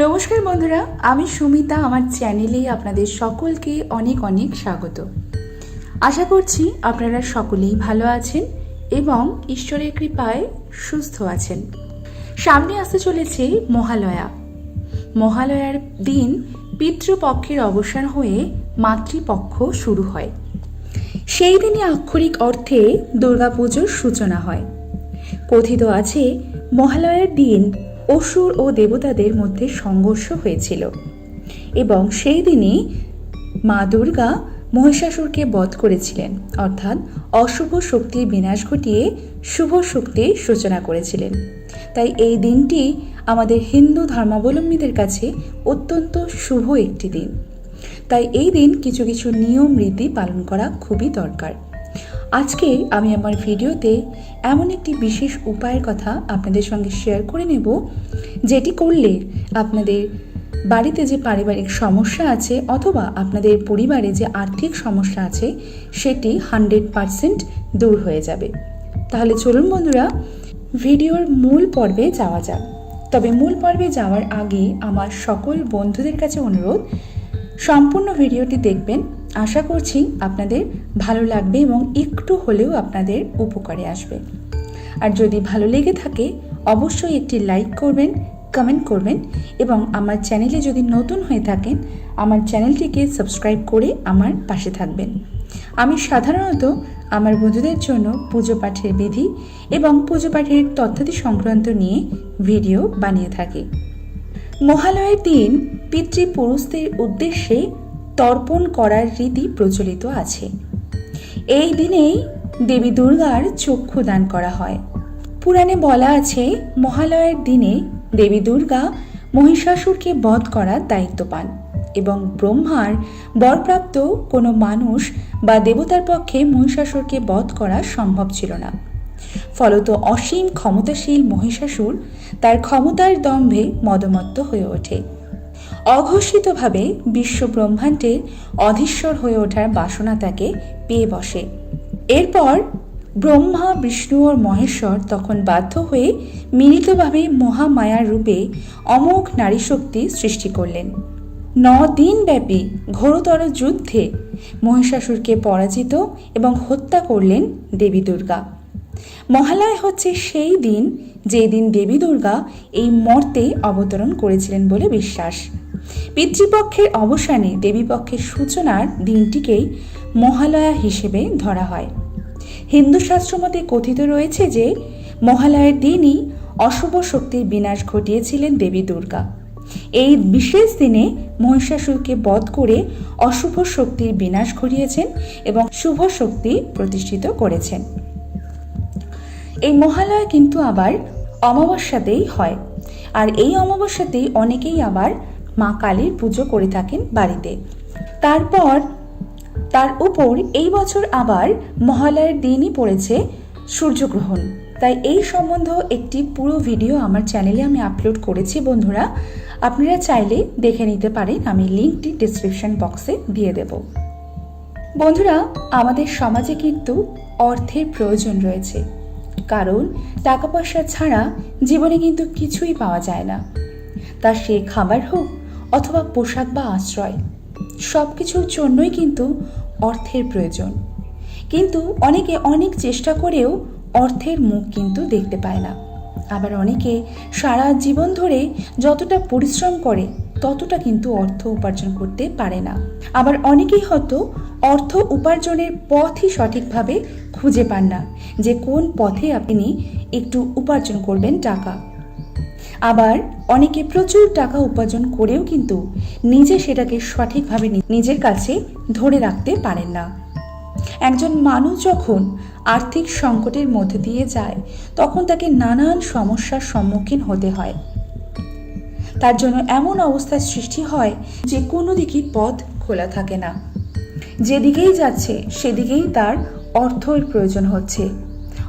নমস্কার বন্ধুরা, আমি সুমিতা, আমার চ্যানেলে আপনাদের সকলকে অনেক অনেক স্বাগত। আশা করছি আপনারা সকলেই ভালো আছেন এবং ঈশ্বরের কৃপায় সুস্থ আছেন। সামনে আসতে চলেছে মহালয়া। মহালয়ার দিন পিতৃপক্ষের অবসান হয়ে মাতৃপক্ষ শুরু হয়। সেই দিনই আক্ষরিক অর্থে দুর্গাপুজোর সূচনা হয়। কথিত আছে, মহালয়ার দিন অসুর ও দেবতাদের মধ্যে সংঘর্ষ হয়েছিল। এবং সেই দিনই মা দুর্গা মহিষাসুরকে বধ করেছিলেন, অর্থাৎ অশুভ শক্তির বিনাশ ঘটিয়ে শুভ শক্তির সূচনা করেছিলেন। তাই এই দিনটি আমাদের হিন্দু ধর্মাবলম্বীদের কাছে অত্যন্ত শুভ একটি দিন। তাই এই দিন কিছু কিছু নিয়ম রীতি পালন করা খুবই দরকার। আজকে আমি আমার ভিডিওতে এমন একটি বিশেষ উপায়ের কথা আপনাদের সঙ্গে শেয়ার করে নেব, যেটি করলে আপনাদের বাড়িতে যে পারিবারিক সমস্যা আছে অথবা আপনাদের পরিবারে যে আর্থিক সমস্যা আছে, সেটি হান্ড্রেড পারসেন্ট দূর হয়ে যাবে। তাহলে চলুন বন্ধুরা, ভিডিওর মূল পর্বে যাওয়া যাক। তবে মূল পর্বে যাওয়ার আগে আমার সকল বন্ধুদের কাছে অনুরোধ, সম্পূর্ণ ভিডিওটি দেখবেন আশা করছি আপনাদের ভালো লাগবে এবং একটু হলেও আপনাদের উপকারে আসবে। আর যদি ভালো লেগে থাকে, অবশ্যই একটি লাইক করবেন, কমেন্ট করবেন এবং আমার চ্যানেলে যদি নতুন হয়ে থাকেন, আমার চ্যানেলটিকে সাবস্ক্রাইব করে আমার পাশে থাকবেন। আমি সাধারণত আমার বন্ধুদের জন্য পুজো পাঠের বিধি এবং পুজো পাঠের তথ্যাদি সংক্রান্ত নিয়ে ভিডিও বানিয়ে থাকি। মহালয়ের দিন পিতৃপুরুষদের উদ্দেশ্যে তর্পণ করার রীতি প্রচলিত আছে। এই দিনেই দেবী দুর্গার চক্ষু দান করা হয়। পুরাণে বলা আছে, মহালয়ের দিনে দেবী দুর্গা মহিষাসুরকে বধ করার দায়িত্ব পান এবং ব্রহ্মার বরপ্রাপ্ত কোনো মানুষ বা দেবতার পক্ষে মহিষাসুরকে বধ করা সম্ভব ছিল না। ফলত অসীম ক্ষমতাশীল মহিষাসুর তার ক্ষমতার দম্ভে মদমত্ত হয়ে ওঠে। অঘোষিতভাবে বিশ্ব ব্রহ্মাণ্ডের অধীশ্বর হয়ে ওঠার বাসনা তাকে পেয়ে বসে। এরপর ব্রহ্মা, বিষ্ণু ও মহেশ্বর তখন বাধ্য হয়ে মিলিতভাবে মহামায়ার রূপে অমোঘ নারী শক্তি সৃষ্টি করলেন। ন দিন ব্যাপী ঘোরতর যুদ্ধে মহিষাসুরকে পরাজিত এবং হত্যা করলেন দেবী দুর্গা। মহালয় হচ্ছে সেই দিন যে দিন দেবী দুর্গা এই মর্তে অবতরণ করেছিলেন বলে বিশ্বাস। পিতৃপক্ষের অবসানে দেবীপক্ষের সূচনার দিনটিকেই মহালয়া হিসেবে ধরা হয়। হিন্দু শাস্ত্রমতে কথিত রয়েছে যে, মহালয়ের দিনই অশুভ শক্তির বিনাশ ঘটিয়েছিলেন দেবী দুর্গা। এই বিশেষ দিনে মহিষাসুরকে বধ করে অশুভ শক্তির বিনাশ ঘটিয়েছেন এবং শুভ শক্তি প্রতিষ্ঠিত করেছেন। এই মহালয়া কিন্তু আবার অমাবস্যাতেই হয়। আর এই অমাবস্যাতেই অনেকেই আবার মা কালীর পুজো করে থাকেন বাড়িতে। তারপর তার উপর এই বছর আবার মহালয়ের দিনই পড়েছে সূর্যগ্রহণ। তাই এই সম্বন্ধ একটি পুরো ভিডিও আমার চ্যানেলে আমি আপলোড করেছি বন্ধুরা। আপনারা চাইলে দেখে নিতে পারেন, আমি লিঙ্কটি ডিসক্রিপশন বক্সে দিয়ে দেব। বন্ধুরা, আমাদের সমাজে কিন্তু অর্থের প্রয়োজন রয়েছে। কারণ টাকা পয়সা ছাড়া জীবনে কিন্তু কিছুই পাওয়া যায় না। তা সে খাবার হোক অথবা পোশাক বা আশ্রয়। সব কিছুর জন্যই কিন্তু অর্থের প্রয়োজন। কিন্তু অনেকে অনেক চেষ্টা করেও অর্থের মুখ কিন্তু দেখতে পায় না। আবার অনেকে সারা জীবন ধরে যতটা পরিশ্রম করে, ততটা কিন্তু অর্থ উপার্জন করতে পারে না। আবার অনেকেই হয়তো অর্থ উপার্জনের পথই সঠিকভাবে খুঁজে পান না, যে কোন পথে আপনি একটু উপার্জন করবেন টাকা। আবার অনেকে প্রচুর টাকা উপার্জন করেও কিন্তু নিজে সেটাকে সঠিকভাবে নিজের কাছে ধরে রাখতে পারেন না। একজন মানুষ যখন আর্থিক সংকটের মধ্যে দিয়ে যায়, তখন তাকে নানান সমস্যার সম্মুখীন হতে হয়। তার জন্য এমন অবস্থার সৃষ্টি হয় যে কোনো দিকই পথ খোলা থাকে না। যেদিকেই যাচ্ছে, সেদিকেই তার অর্থের প্রয়োজন হচ্ছে।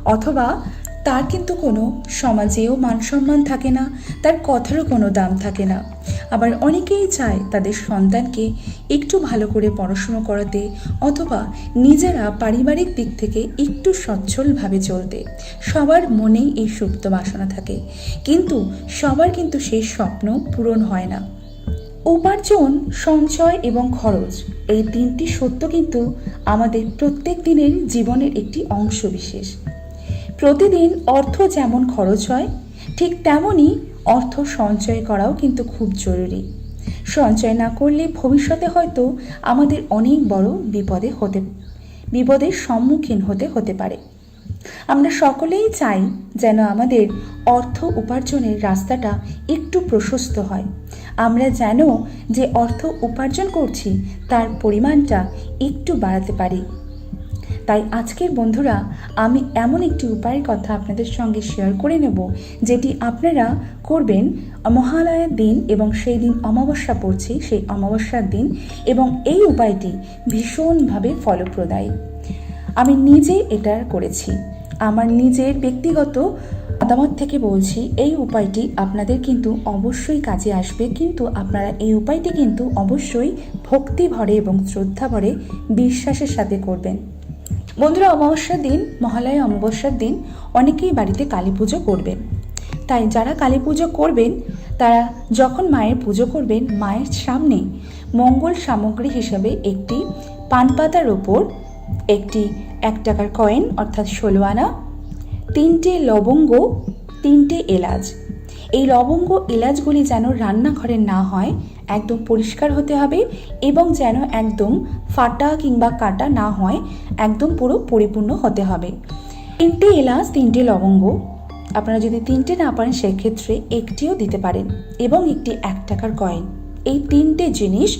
অথবা তার কিন্তু কোনো সমাজেও মান সম্মান থাকে না, তার কথারও কোনো দাম থাকে না। আবার অনেকেই চায় তাদের সন্তানকে একটু ভালো করে পড়াশুনো করাতে অথবা নিজেরা পারিবারিক দিক থেকে একটু সচ্ছলভাবে চলতে। সবার মনেই এই সুপ্ত বাসনা থাকে। কিন্তু সবার কিন্তু সেই স্বপ্ন পূরণ হয় না। উপার্জন, সঞ্চয় এবং খরচ, এই তিনটি সত্য কিন্তু আমাদের প্রত্যেক দিনের জীবনের একটি অংশ বিশেষ। প্রতিদিন অর্থ যেমন খরচ হয়, ঠিক তেমনই অর্থ সঞ্চয় করাও কিন্তু খুব জরুরি। সঞ্চয় না করলে ভবিষ্যতে হয়তো আমাদের অনেক বড় বিপদে হতে, বিপদের সম্মুখীন হতে হতে পারে। আমরা সকলেই চাই যেন আমাদের অর্থ উপার্জনের রাস্তাটা একটু প্রশস্ত হয়। আমরা যেন যে অর্থ উপার্জন করছি, তার পরিমাণটা একটু বাড়াতে পারি। তাই আজকের বন্ধুরা, আমি এমন একটি উপায়ের কথা আপনাদের সঙ্গে শেয়ার করে নেব, যেটি আপনারা করবেন মহালয়ের দিন এবং সেই দিন অমাবস্যা পড়ছে, সেই অমাবস্যার দিন এবং এই উপায়টি ভীষণভাবে ফলপ্রদায়ী। আমি নিজে এটা করেছি। আমার নিজের ব্যক্তিগত মতামত থেকে বলছি, এই উপায়টি আপনাদের কিন্তু অবশ্যই কাজে আসবে, কিন্তু আপনারা এই উপায়টি কিন্তু অবশ্যই ভক্তি ভরে এবং শ্রদ্ধা ভরে বিশ্বাসের সাথে করবেন। বন্ধুরা, অমাবস্যার দিন, মহালয়া অমাবস্যার দিন অনেকেই বাড়িতে কালী পুজো করবেন। তাই যারা কালী পুজো করবেন, তারা যখন মায়ের পুজো করবেন, মায়ের সামনে মঙ্গল সামগ্রী হিসাবে একটি পান পাতার ওপর একটি এক টাকার কয়েন অর্থাৎ ষোলো আনা, তিনটে লবঙ্গ, তিনটে এলাচ। এই লবঙ্গ, এলাচগুলি যেন রান্নাঘরে না হয় একদম পরিষ্কার হতে হবে এবং যেন একদম ফাটা কিংবা কাটা না হয়, একদম পুরো পরিপূর্ণ হতে হবে। তিনটে এলাচ, তিনটে লবঙ্গ। আপনারা যদি তিনটে না পারেন, সেক্ষেত্রে একটিও দিতে পারেন এবং একটি এক টাকার কয়েন এই তিনটে জিনিস,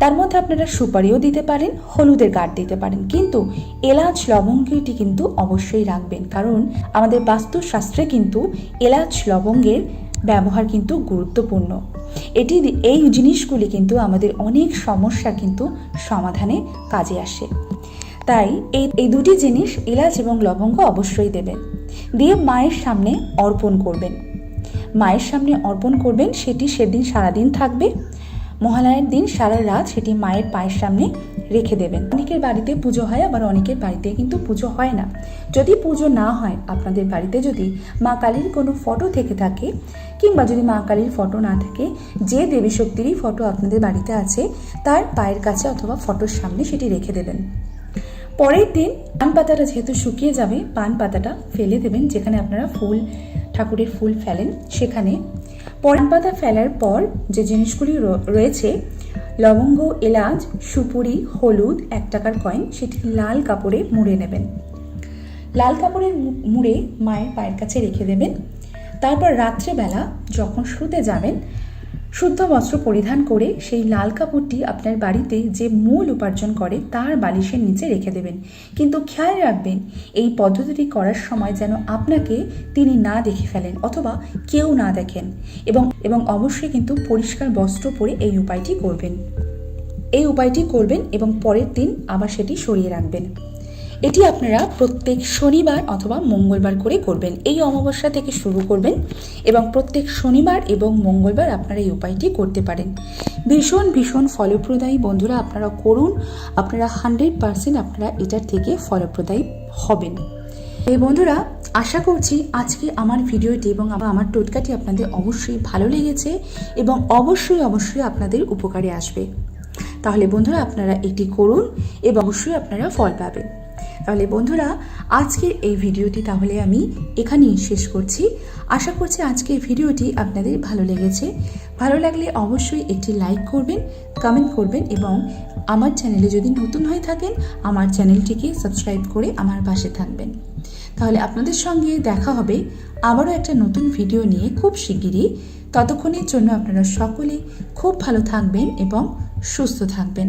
তার মধ্যে আপনারা সুপারিও দিতে পারেন, হলুদের গাঢ় দিতে পারেন। কিন্তু এলাচ লবঙ্গটি কিন্তু অবশ্যই রাখবেন। কারণ আমাদের বাস্তুশাস্ত্রে কিন্তু এলাচ, লবঙ্গের ব্যবহার কিন্তু গুরুত্বপূর্ণ। এটি এই জিনিসগুলি কিন্তু আমাদের অনেক সমস্যা কিন্তু সমাধানে কাজে আসে। তাই এই এই দুটি জিনিস এলাচ এবং লবঙ্গ অবশ্যই দেবেন। দিয়ে মায়ের সামনে অর্পণ করবেন। মায়ের সামনে অর্পণ করবেন, সেটি সেদিন সারাদিন থাকবে। মহালয়ের দিন সারা রাত সেটি মায়ের পায়ের সামনে রেখে দেবেন। অনেকের বাড়িতে পুজো হয়, আবার অনেকের বাড়িতে কিন্তু পুজো হয় না। যদি পুজো না হয়, আপনাদের বাড়িতে যদি মা কালীর কোনো ফটো থেকে থাকে, কিংবা যদি মা কালীর ফটো না থাকে, যে দেবী শক্তিরই ফটো আপনাদের বাড়িতে আছে, তার পায়ের কাছে অথবা ফটোর সামনে সেটি রেখে দেবেন। পরের দিন পান পাতাটা যেহেতু শুকিয়ে যাবে, পান পাতাটা ফেলে দেবেন, যেখানে আপনারা ফুল, ঠাকুরের ফুল ফেলেন, সেখানে পান পাতা ফেলার পর যে জিনিসগুলি রয়েছে, লবঙ্গ, এলাচ, সুপুরি, হলুদ, এক টাকার কয়েন সেটি লাল কাপড়ে মুড়ে নেবেন। লাল কাপড়ের মুড়ে মায়ের পায়ের কাছে রেখে দেবেন। তারপর রাত্রেবেলা যখন শুতে যাবেন শুদ্ধ বস্ত্র পরিধান করে সেই লাল কাপড়টি আপনার বাড়িতে যে মূল উপার্জন করে, তার বালিশের নিচে রেখে দেবেন। কিন্তু খেয়াল রাখবেন, এই পদ্ধতিটি করার সময় যেন আপনাকে তিনি না দেখে ফেলেন অথবা কেউ না দেখেন এবং এবং অবশ্যই কিন্তু পরিষ্কার বস্ত্র পরে এই উপায়টি করবেন। এই উপায়টি করবেন এবং পরের দিন আবার সেটি সরিয়ে রাখবেন। এটি আপনারা প্রত্যেক শনিবার অথবা মঙ্গলবার করে করবেন। এই অমাবস্যা থেকে শুরু করবেন এবং প্রত্যেক শনিবার এবং মঙ্গলবার আপনারা এই উপায়টি করতে পারেন। ভীষণ ভীষণ ফলপ্রদায়ী বন্ধুরা আপনারা করুন। আপনারা হান্ড্রেড পারসেন্ট আপনারা এটার থেকে ফলপ্রদায়ী হবেন। এই বন্ধুরা, আশা করছি আজকে আমার ভিডিওটি এবং আমার টোটকাটি আপনাদের অবশ্যই ভালো লেগেছে এবং অবশ্যই অবশ্যই আপনাদের উপকারে আসবে। তাহলে বন্ধুরা, আপনারা এটি করুন এবং অবশ্যই আপনারা ফল পাবেন। তাহলে বন্ধুরা, আজকের এই ভিডিওটি তাহলে আমি এখানেই শেষ করছি। আশা করছি আজকের ভিডিওটি আপনাদের ভালো লেগেছে। ভালো লাগলে অবশ্যই একটি লাইক করবেন, কমেন্ট করবেন এবং আমার চ্যানেলে যদি নতুন হয়ে থাকেন, আমার চ্যানেলটিকে সাবস্ক্রাইব করে আমার পাশে থাকবেন। তাহলে আপনাদের সঙ্গে দেখা হবে আবারও একটা নতুন ভিডিও নিয়ে খুব শিগগিরই। ততক্ষণের জন্য আপনারা সকলে খুব ভালো থাকবেন এবং সুস্থ থাকবেন।